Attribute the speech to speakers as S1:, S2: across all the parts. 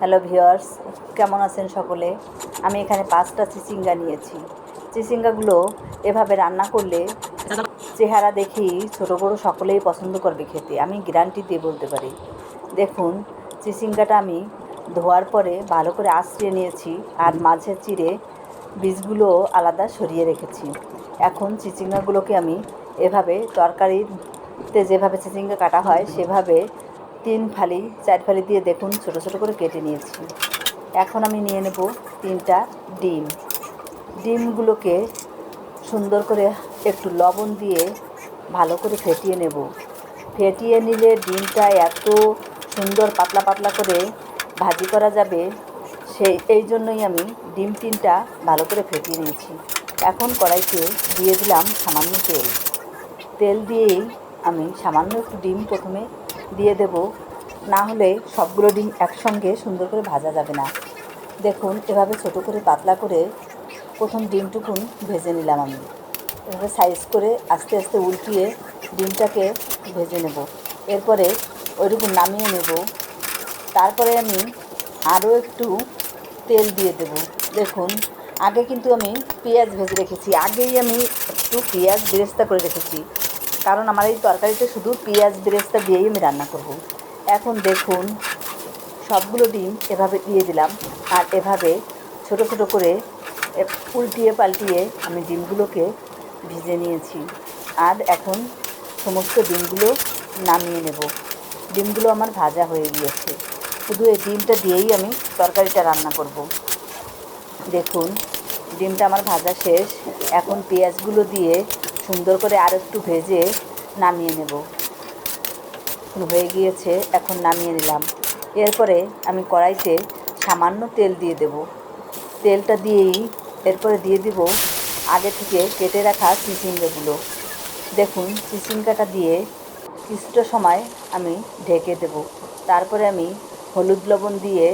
S1: Hello viewers কেমন আছেন সকলে? আমি এখানে পাঁচটা চিচিঙ্গা নিয়েছি। চিচিঙ্গাগুলো এভাবে রান্না করলে চেহারা দেখি ছোট বড় সকলেই পছন্দ করবে খেতে। আমি গ্যারান্টি দিয়ে বলতে পারি। দেখুন, চিচিঙ্গাটা আমি ধোয়ার পরে ভালো করে আশ্রিয়ে নিয়েছি আর মাঝে চিড়ে বীজগুলো আলাদা সরিয়ে রেখেছি। এখন চিচিঙ্গাগুলোকে আমি এভাবে তরকারিতে যেভাবে চিচিঙ্গা কাটা হয়, সেভাবে তিন ফালি, চার ফালি দিয়ে দেখুন ছোট ছোট করে কেটে নিয়েছি। এখন আমি নিয়ে নেব তিনটা ডিম। ডিমগুলোকে সুন্দর করে একটু লবণ দিয়ে ভালো করে ফেটিয়ে নেব। ফেটিয়ে নিলে ডিমটা এত সুন্দর পাতলা পাতলা করে ভাজি করা যাবে, সেই, এই জন্যই আমি ডিম তিনটা ভালো করে ফেটিয়ে নিয়েছি। এখন কড়াইতে দিয়ে দিলাম সামান্য তেল। তেল দিয়েই আমি সামান্য একটু ডিম প্রথমে দিয়ে দেব। না হলে সবগুলো ডিম একসঙ্গে সুন্দর করে ভাজা যাবে না। দেখুন, এভাবে ছোট করে পাতলা করে প্রথম ডিমটুকুন ভেজে নিলাম আমি। এভাবে সাইজ করে আস্তে আস্তে উল্টিয়ে ডিমটাকে ভেজে নেব। এরপরে ওইরকম নামিয়ে নেব। তারপরে আমি আরও একটু তেল দিয়ে দেব। দেখুন, আগে কিন্তু আমি পেঁয়াজ ভেজে রেখেছি। আগেই আমি একটু পেঁয়াজ বেরেস্তা করে রেখেছি। কারণ আমার এই তরকারিতে শুধু পেঁয়াজ, বেরেস্তা দিয়েই আমি রান্না করব। এখন দেখুন, সবগুলো ডিম এভাবে দিয়ে দিলাম। আর এভাবে ছোট ছোট করে উল্টিয়ে পাল্টিয়ে আমি ডিমগুলোকে ভিজে নিয়েছি। আর এখন সমস্ত ডিমগুলো নামিয়ে নেব। ডিমগুলো আমার ভাজা হয়ে গিয়েছে। শুধু এই ডিমটা দিয়েই আমি তরকারিটা রান্না করব। দেখুন, ডিমটা আমার ভাজা শেষ। এখন পেঁয়াজগুলো দিয়ে সুন্দর করে আর একটু ভেজে নামিয়ে নেব। হয়ে গিয়েছে, এখন নামিয়ে নিলাম। এরপরে আমি কড়াইতে সামান্য তেল দিয়ে দেব। তেলটা দিয়েই এরপরে দিয়ে দিব আগে থেকে কেটে রাখা চিচিঙ্গাগুলো। দেখুন, চিচিঙ্গাটা দিয়ে কিছুটা সময় আমি ঢেকে দেব। তারপরে আমি হলুদ লবণ দিয়ে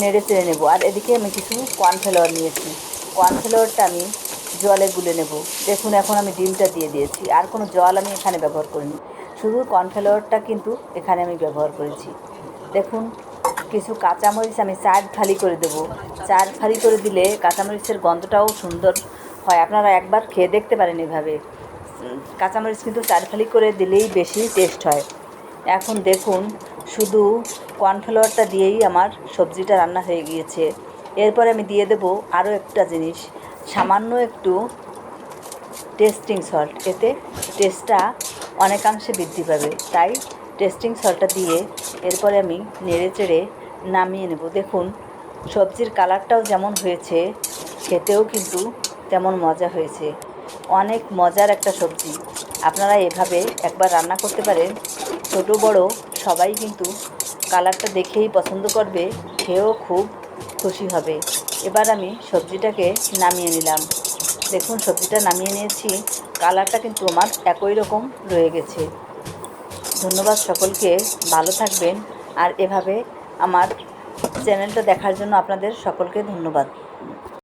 S1: নেড়ে চেড়ে নেব। আর এদিকে আমি কিছু কর্নফ্লাওয়ার নিয়েছি। কর্নফ্লাওয়ারটা আমি জলে গুলে নেব। দেখুন, এখন আমি ডিমটা দিয়ে দিয়েছি। আর কোনো জল আমি এখানে ব্যবহার করিনি। শুধু কর্নফ্লাওয়ারটা কিন্তু এখানে আমি ব্যবহার করেছি। দেখুন, কিছু কাঁচামরিচ আমি চার ফালি করে দেবো। চার ফালি করে দিলে কাঁচামরিচের গন্ধটাও সুন্দর হয়। আপনারা একবার খেয়ে দেখতে পারেন এভাবে। কাঁচামরিচ কিন্তু চার ফালি করে দিলেই বেশি টেস্ট হয়। এখন দেখুন, শুধু কর্নফ্লাওয়ারটা দিয়েই আমার সবজিটা রান্না হয়ে গিয়েছে। এরপরে আমি দিয়ে দেবো আরও একটা জিনিস। সামান্য একটু টেস্টিং সল্ট এতে টেস্টটা অনেকাংশে বৃদ্ধি পাবে। তাই টেস্টিং সল্টটা দিয়ে এরপরে আমি নেড়ে চেড়ে নামিয়ে নেব। দেখুন, সবজির কালারটাও যেমন হয়েছে, খেতেও কিন্তু তেমন মজা হয়েছে। অনেক মজার একটা সবজি। আপনারা এভাবে একবার রান্না করতে পারেন। ছোট, বড় সবাই কিন্তু কালারটা দেখেই পছন্দ করবে, খেয়েও খুব খুশি হবে। এবার আমি সবজিটাকে নামিয়ে নিলাম। দেখুন, সবজিটা নামিয়ে নিয়েছি। কালারটা কিন্তু আমার একই রকম রয়ে গেছে। ধন্যবাদ সকলকে, ভালো থাকবেন। আর এভাবে আমার চ্যানেলটা দেখার জন্য আপনাদের সকলকে ধন্যবাদ।